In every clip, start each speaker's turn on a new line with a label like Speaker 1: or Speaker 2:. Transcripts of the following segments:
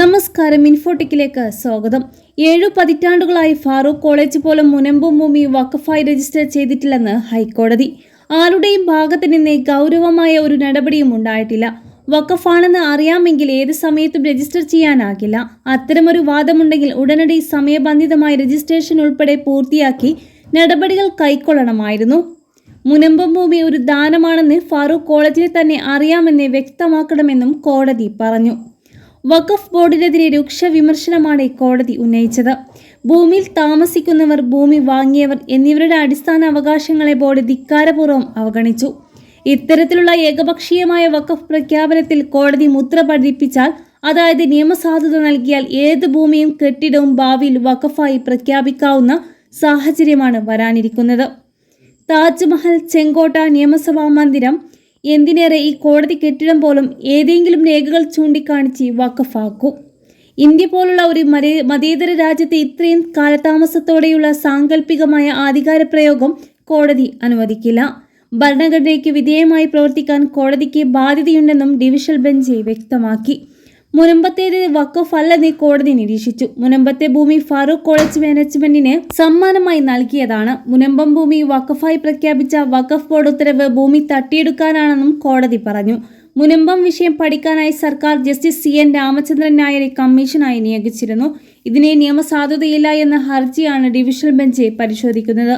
Speaker 1: നമസ്കാരം ഇൻഫോട്ടിക്കിലേക്ക് സ്വാഗതം. ഏഴു പതിറ്റാണ്ടുകളായി ഫാറൂഖ് കോളേജ് പോലും മുനമ്പും ഭൂമി വഖഫായി രജിസ്റ്റർ ചെയ്തിട്ടില്ലെന്ന് ഹൈക്കോടതി. ആരുടെയും ഭാഗത്ത് നിന്ന് ഗൗരവമായ ഒരു നടപടിയും ഉണ്ടായിട്ടില്ല. വഖഫാണെന്ന് അറിയാമെങ്കിൽ ഏത് സമയത്തും രജിസ്റ്റർ ചെയ്യാനാകില്ല. അത്തരമൊരു വാദമുണ്ടെങ്കിൽ ഉടനടി സമയബന്ധിതമായ രജിസ്ട്രേഷൻ ഉൾപ്പെടെ പൂർത്തിയാക്കി നടപടികൾ കൈക്കൊള്ളണമായിരുന്നു. മുനമ്പം ഭൂമി ഒരു ദാനമാണെന്ന് ഫാറൂഖ് കോളേജിനെ തന്നെ അറിയാമെന്ന് വ്യക്തമാക്കണമെന്നും കോടതി പറഞ്ഞു. വഖഫ് ബോർഡിനെതിരെ രൂക്ഷ വിമർശനമാണ് കോടതി ഉന്നയിച്ചത്. ഭൂമിയിൽ താമസിക്കുന്നവർ ഭൂമി വാങ്ങിയവർ എന്നിവരുടെ അടിസ്ഥാന അവകാശങ്ങളെ ബോർഡ് ധിക്കാരപൂർവം അവഗണിച്ചു. ഇത്തരത്തിലുള്ള ഏകപക്ഷീയമായ വഖഫ് പ്രഖ്യാപനത്തിൽ കോടതി മുദ്ര പതിപ്പിച്ചാൽ അതായത് നിയമസാധുത നൽകിയാൽ ഏത് ഭൂമിയും കെട്ടിടവും ഭാവിയിൽ വഖഫായി പ്രഖ്യാപിക്കാവുന്ന സാഹചര്യമാണ് വരാനിരിക്കുന്നത്. താജ്മഹൽ ചെങ്കോട്ട നിയമസഭാ മന്ദിരം എന്തിനേറെ ഈ കോടതി കെട്ടിടം പോലും ഏതെങ്കിലും രേഖകൾ ചൂണ്ടിക്കാണിച്ച് വക്കഫാക്കും ഇന്ത്യ പോലുള്ള ഒരു മതേതര രാജ്യത്തെ ഇത്രയും കാലതാമസത്തോടെയുള്ള സാങ്കല്പികമായ അധികാരപ്രയോഗം കോടതി അനുവദിക്കില്ല. ഭരണഘടനയ്ക്ക് വിധേയമായി പ്രവർത്തിക്കാൻ കോടതിക്ക് ബാധ്യതയുണ്ടെന്നും ഡിവിഷൻ ബെഞ്ച് വ്യക്തമാക്കി. മുനമ്പത്തേത് വഖഫ് അല്ലെന്ന് കോടതി നിരീക്ഷിച്ചു. മുനമ്പത്തെ ഭൂമി ഫാറൂഖ് കോളേജ് മാനേജ്മെന്റിന് സമ്മാനമായി നൽകിയതാണ്. മുനമ്പം ഭൂമി വഖഫായി പ്രഖ്യാപിച്ച വഖഫ് ബോർഡ് ഉത്തരവ് ഭൂമി തട്ടിയെടുക്കാനാണെന്നും കോടതി പറഞ്ഞു. മുനമ്പം വിഷയം പഠിക്കാനായി സർക്കാർ ജസ്റ്റിസ് സി എൻ രാമചന്ദ്രൻ നായരെ കമ്മീഷനായി നിയോഗിച്ചിരുന്നു. ഇതിനെ നിയമസാധുതയില്ല എന്ന ഹർജിയാണ് ഡിവിഷണൽ ബെഞ്ച് പരിശോധിക്കുന്നത്.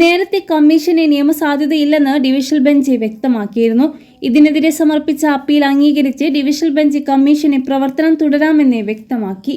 Speaker 1: നേരത്തെ കമ്മീഷന് നിയമസാധ്യതയില്ലെന്ന് ഡിവിഷൻ ബെഞ്ച് വ്യക്തമാക്കിയിരുന്നു. ഇതിനെതിരെ സമർപ്പിച്ച അപ്പീൽ അംഗീകരിച്ച് ഡിവിഷൻ ബെഞ്ച് കമ്മീഷന് പ്രവർത്തനം തുടരാമെന്ന് വ്യക്തമാക്കി.